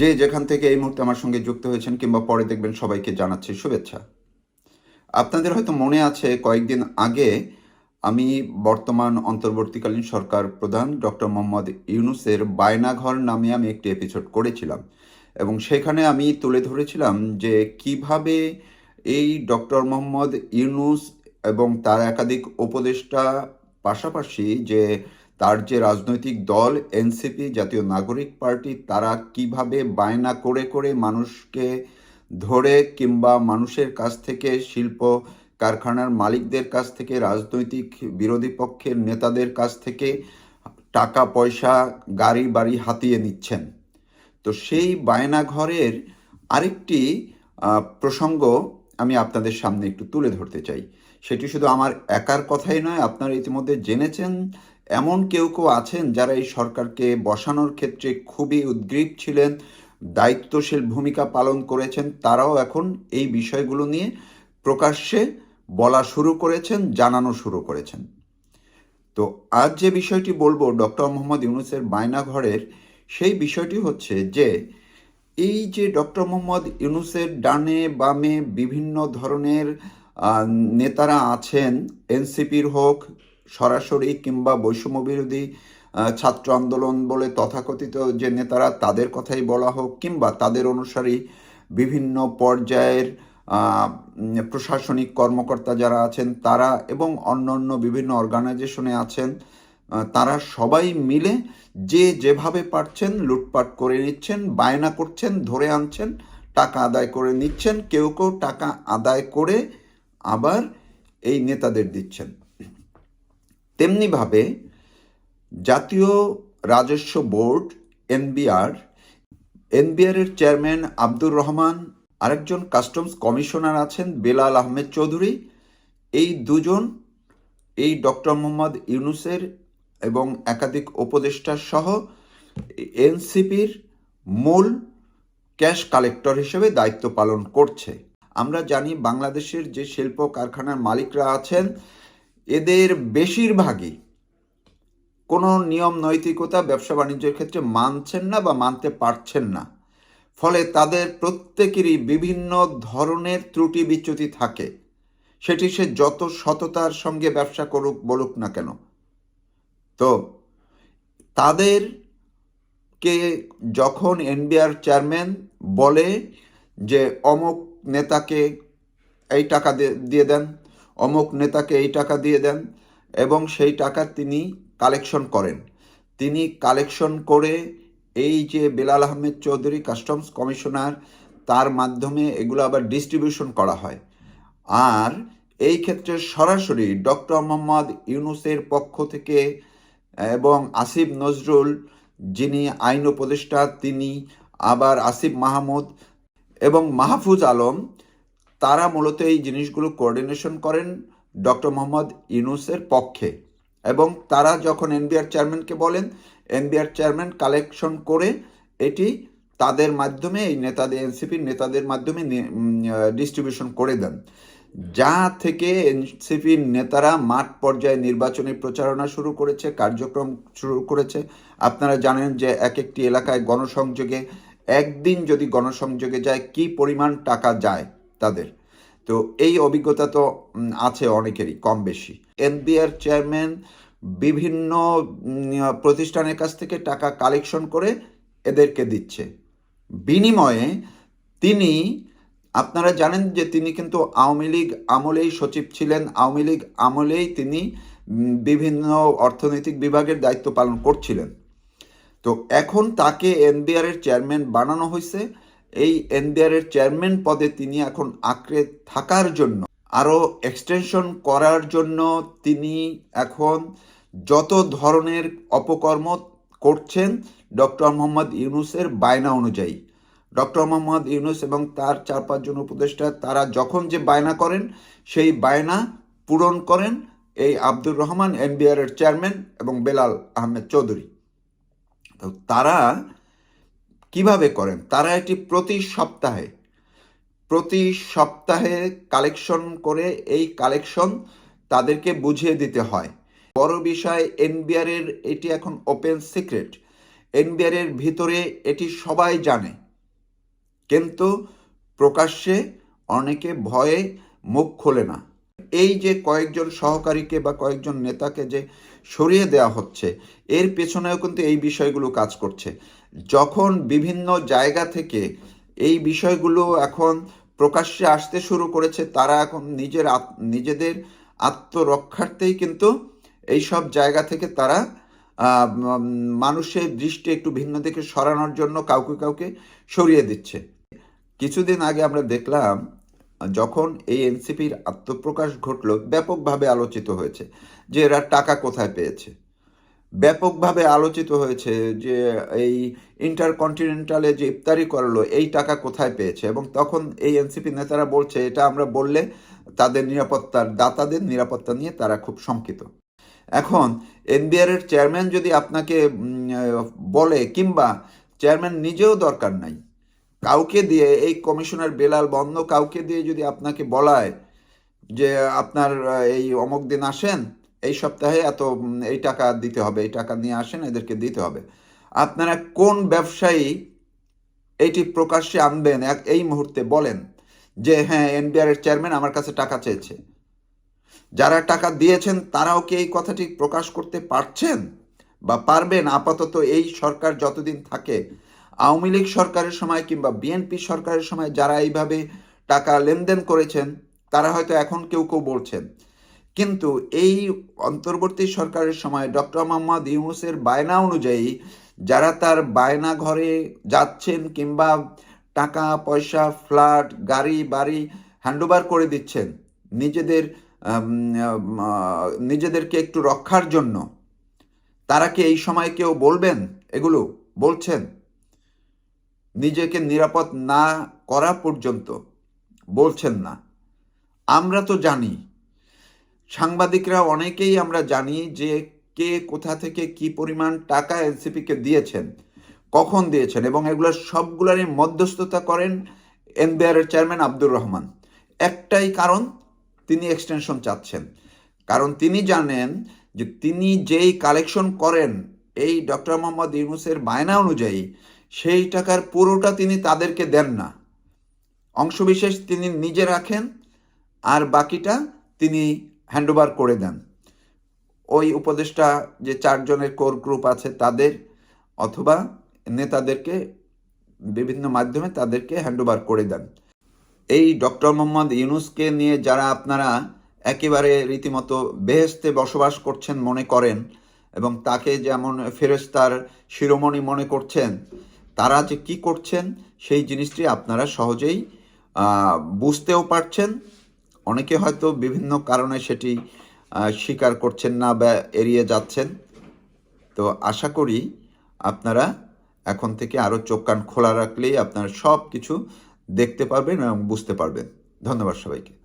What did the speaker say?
যে যেখান থেকে এই মুহূর্তে আমার সঙ্গে যুক্ত হয়েছেন কিংবা পরে দেখবেন সবাইকে জানাচ্ছি শুভেচ্ছা। আপনাদের হয়তো মনে আছে, কয়েকদিন আগে আমি বর্তমান অন্তর্বর্তীকালীন সরকার প্রধান ডক্টর মোহাম্মদ ইউনুসের বায়নাঘর নামে আমি একটি এপিসোড করেছিলাম এবং সেখানে আমি তুলে ধরেছিলাম যে কীভাবে এই ডক্টর মোহাম্মদ ইউনুস এবং তার একাধিক উপদেষ্টা পাশাপাশি যে তার যে রাজনৈতিক দল, এনসিপি, জাতীয় নাগরিক পার্টি, তারা কীভাবে বায়না করে করে মানুষকে ধরে কিংবা মানুষের কাছ থেকে, শিল্প কারখানার মালিকদের কাছ থেকে, রাজনৈতিক বিরোধী পক্ষের নেতাদের কাছ থেকে টাকা, পয়সা, গাড়ি, বাড়ি হাতিয়ে নিচ্ছেন। তো সেই বায়নাঘরের আরেকটি প্রসঙ্গ আমি আপনাদের সামনে একটু তুলে ধরতে চাই। সেটি শুধু আমার একার কথাই নয়, আপনারা ইতিমধ্যে জেনেছেন এমন কেউ কেউ আছেন যারা এই সরকারকে বসানোর ক্ষেত্রে খুবই উদ্গ্রীব ছিলেন, দায়িত্বশীল ভূমিকা পালন করেছেন, তারাও এখন এই বিষয়গুলো নিয়ে প্রকাশ্যে বলা শুরু করেছেন, জানানো শুরু করেছেন। তো আজ যে বিষয়টি বলব, ডক্টর মোহাম্মদ ইউনুসের বায়নাঘরের, সেই বিষয়টি হচ্ছে যে, এই যে ডক্টর মোহাম্মদ ইউনুসের ডানে বামে বিভিন্ন ধরনের নেতারা আছেন, এনসিপির হোক সরাসরি কিংবা বৈষম্য বিরোধী ছাত্র আন্দোলন বলে তথাকথিত যে নেতারা, তাদের কথাই বলা হোক কিংবা তাদের অনুসারী বিভিন্ন পর্যায়ের প্রশাসনিক কর্মকর্তা যারা আছেন, তারা এবং অন্য অন্য বিভিন্ন অর্গানাইজেশনে আছেন তারা সবাই মিলে যে যেভাবে পারছেন লুটপাট করে নিচ্ছেন, বায়না করছেন, ধরে আনছেন, টাকা আদায় করে নিচ্ছেন, কেউ কেউ টাকা আদায় করে আবার এই নেতাদের দিচ্ছেন। তেমনিভাবে জাতীয় রাজস্ব বোর্ড, এনবিআর এনবিআর এর চেয়ারম্যান আব্দুর রহমান, আরেকজন কাস্টমস কমিশনার আছেন বেলাল আহমেদ চৌধুরী। এই দুজন, এই ডক্টর মোহাম্মদ ইউনুসের এবং একাধিক উপদেষ্টা সহ এনসিপির মূল ক্যাশ কালেক্টর হিসেবে দায়িত্ব পালন করছে। আমরা জানি বাংলাদেশের যে শিল্প কারখানার মালিকরা আছেন এদের বেশিরভাগই কোনো নিয়ম নৈতিকতা, ব্যবসা বাণিজ্যের ক্ষেত্রে মানছেন না বা মানতে পারছেন না। ফলে তাদের প্রত্যেকেরই বিভিন্ন ধরনের ত্রুটি বিচ্যুতি থাকে। সেটি সে যত সততার সঙ্গে ব্যবসা করুক, বলুক না কেন। তো তাদেরকে যখন এনবিআর চেয়ারম্যান বলে যে অমুক নেতাকে এই টাকা দিয়ে- দিয়ে দেন অমুক নেতাকে এই টাকা দিয়ে দেন এবং সেই টাকা তিনি কালেকশন করেন। তিনি কালেকশন করে এই যে বেলাল আহমেদ চৌধুরী কাস্টমস কমিশনার, তার মাধ্যমে এগুলো আবার ডিস্ট্রিবিউশন করা হয়। আর এই ক্ষেত্রে সরাসরি ডক্টর মোহাম্মদ ইউনুসের পক্ষ থেকে এবং আসিফ নজরুল, যিনি আইন উপদেষ্টা, তিনি আবার আসিফ মাহমুদ এবং মাহফুজ আলম তারা মূলত এই জিনিসগুলো কোঅর্ডিনেশন করেন ডক্টর মোহাম্মদ ইউনুসের পক্ষে। এবং তারা যখন এনবিআর চেয়ারম্যানকে বলেন, এনবিআর চেয়ারম্যান কালেকশন করে এটি তাদের মাধ্যমে, এই নেতাদের, এনসিপির নেতাদের মাধ্যমে ডিস্ট্রিবিউশন করে দেন। যা থেকে এনসিপির নেতারা মাঠ পর্যায়ে নির্বাচনী প্রচারণা শুরু করেছে, কার্যক্রম শুরু করেছে। আপনারা জানেন যে এক একটি এলাকায় গণসংযোগে, একদিন যদি গণসংযোগে যায়, কি পরিমাণ টাকা যায়? তাদের। তো এই অভিজ্ঞতা তো আছে অনেকেরই, কম বেশি। এনবিআর চেয়ারম্যান বিভিন্ন প্রতিষ্ঠানের কাছ থেকে টাকা কালেকশন করে এদেরকে দিচ্ছে। বিনিময়ে তিনি, আপনারা জানেন যে তিনি কিন্তু আওয়ামী লীগ আমলেই সচিব ছিলেন। আওয়ামী লীগ আমলেই তিনি বিভিন্ন অর্থনৈতিক বিভাগের দায়িত্ব পালন করছিলেন। তো এখন তাকে এনবিআরের চেয়ারম্যান বানানো হয়েছে এই এনবিআর এর চেয়ারম্যান পদে তিনি এখন আঁকড়ে থাকার জন্য, আরও এক্সটেনশন করার জন্য তিনি এখন যত ধরনের অপকর্ম করছেন ডক্টর মোহাম্মদ ইউনুসের বায়না অনুযায়ী। ডক্টর মোহাম্মদ ইউনুস এবং তার চার পাঁচজন উপদেষ্টা, তারা যখন যে বায়না করেন, সেই বায়না পূরণ করেন এই আব্দুর রহমান এনবিআর এর চেয়ারম্যান এবং বেলাল আহমেদ চৌধুরী। তো তারা কীভাবে করেন? তারা এটি প্রতি সপ্তাহে প্রতি সপ্তাহে কালেকশন করে এই কালেকশন তাদেরকে বুঝিয়ে দিতে হয়। বড় বিষয়, এনবিআর এর এটি এখন ওপেন সিক্রেট। এনবিআর এর ভিতরে এটি সবাই জানে। কিন্তু প্রকাশ্যে অনেকে ভয়ে মুখ খোলে না। এই যে কয়েকজন সহকারীকে বা কয়েকজন নেতাকে যে সরিয়ে দেওয়া হচ্ছে, এর পেছনেও কিন্তু এই বিষয়গুলো কাজ করছে। যখন বিভিন্ন জায়গা থেকে এই বিষয়গুলো এখন প্রকাশ্যে আসতে শুরু করেছে, তারা এখন নিজের নিজেদের আত্মরক্ষার্থেই কিন্তু এই সব জায়গা থেকে তারা মানুষের দৃষ্টি একটু ভিন্ন দিকে সরানোর জন্য কাউকে কাউকে সরিয়ে দিচ্ছে। কিছুদিন আগে আমরা দেখলাম, যখন এই এনসিপির আত্মপ্রকাশ ঘটলো, ব্যাপকভাবে আলোচিত হয়েছে যে এরা টাকা কোথায় পেয়েছে। ব্যাপকভাবে আলোচিত হয়েছে যে এই ইন্টারকন্টিনেন্টালে যে ইফতারি করল, এই টাকা কোথায় পেয়েছে? এবং তখন এই এনসিপি নেতারা বলছে, এটা আমরা বললে তাদের নিরাপত্তার দাতাদের নিরাপত্তা নিয়ে তারা খুব শঙ্কিত। এখন এনবিআর এর চেয়ারম্যান যদি আপনাকে বলে কিংবা চেয়ারম্যান নিজেও দরকার নাই, কাউকে দিয়ে, এই কমিশনার বেলাল বন্ধ কাউকে দিয়ে যদি আপনাকে বলায় যে আপনার, এই অমুক দিন আসেন এই সপ্তাহে এত এই টাকা দিতে হবে, এই টাকা নিয়ে আসেন, এদেরকে দিতে হবে। আপনারা কোন ব্যবসায়ী এইটি প্রকাশ্যে আনবেন, এক, এই মুহূর্তে বলেন যে হ্যাঁ এনবিআর এর চেয়ারম্যান আমার কাছে টাকা চেয়েছে। যারা টাকা দিয়েছেন, তারাও কি এই কথাটি প্রকাশ করতে পারছেন? বা পারবেন? আপাতত এই সরকার যতদিন থাকে, আওয়ামী লীগ সরকারের সময় কিংবা বিএনপি সরকারের সময় যারা এইভাবে টাকা লেনদেন করেছেন, তারা হয়তো এখন কেউ কেউ বলছেন। কিন্তু এই অন্তর্বর্তী সরকারের সময় ডক্টর মোহাম্মদ ইউনুসের বায়না অনুযায়ী যারা তার বায়না ঘরে যাচ্ছেন কিংবা টাকা, পয়সা, ফ্ল্যাট, গাড়ি, বাড়ি হ্যান্ডওভার করে দিচ্ছেন, নিজেদের নিজেদেরকে একটু রক্ষার জন্য, তারা কি এই সময় কেউ বলবেন এগুলো, বলছেন? নিজেকে নিরাপদ না করা পর্যন্ত বলছেন না। আমরা তো জানি সাংবাদিকরা অনেকেই আমরা জানি যে কে কোথা থেকে কি পরিমাণ টাকা এনসিপিকে দিয়েছেন, কখন দিয়েছেন এবং এগুলোর সবগুলোরই মধ্যস্থতা করেন এনবিআর এর চেয়ারম্যান আব্দুর রহমান। একটাই কারণ, তিনি এক্সটেনশন চাচ্ছেন। কারণ তিনি জানেন যে তিনি যেই কালেকশন করেন, এই ডক্টর মোহাম্মদ ইউনুসের বায়না অনুযায়ী সেই টাকার পুরোটা তিনি তাদেরকে দেন না। অংশবিশেষ তিনি নিজে রাখেন আর বাকিটা তিনি হ্যান্ডওভার করে দেন। ওই উপদেষ্টা যে চারজনের কোর গ্রুপ আছে তাদের অথবা নেতাদেরকে বিভিন্ন মাধ্যমে তাদেরকে হ্যান্ডওভার করে দেন। এই ডক্টর মোহাম্মদ ইউনুসকে নিয়ে যারা আপনারা একেবারে রীতিমতো বেহেস্তে বসবাস করছেন মনে করেন এবং তাকে যেমন ফেরেস্তার শিরোমণি মনে করছেন, তারা যে কি করছেন সেই জিনিসটি আপনারা সহজেই বুঝতেও পারছেন। অনেকে হয়তো বিভিন্ন কারণে সেটি স্বীকার করছেন না বা এড়িয়ে যাচ্ছেন। তো আশা করি আপনারা এখন থেকে আরও চোখ কান খোলা রাখলেই আপনারা সব কিছু দেখতে পারবেন এবং বুঝতে পারবেন। ধন্যবাদ সবাইকে।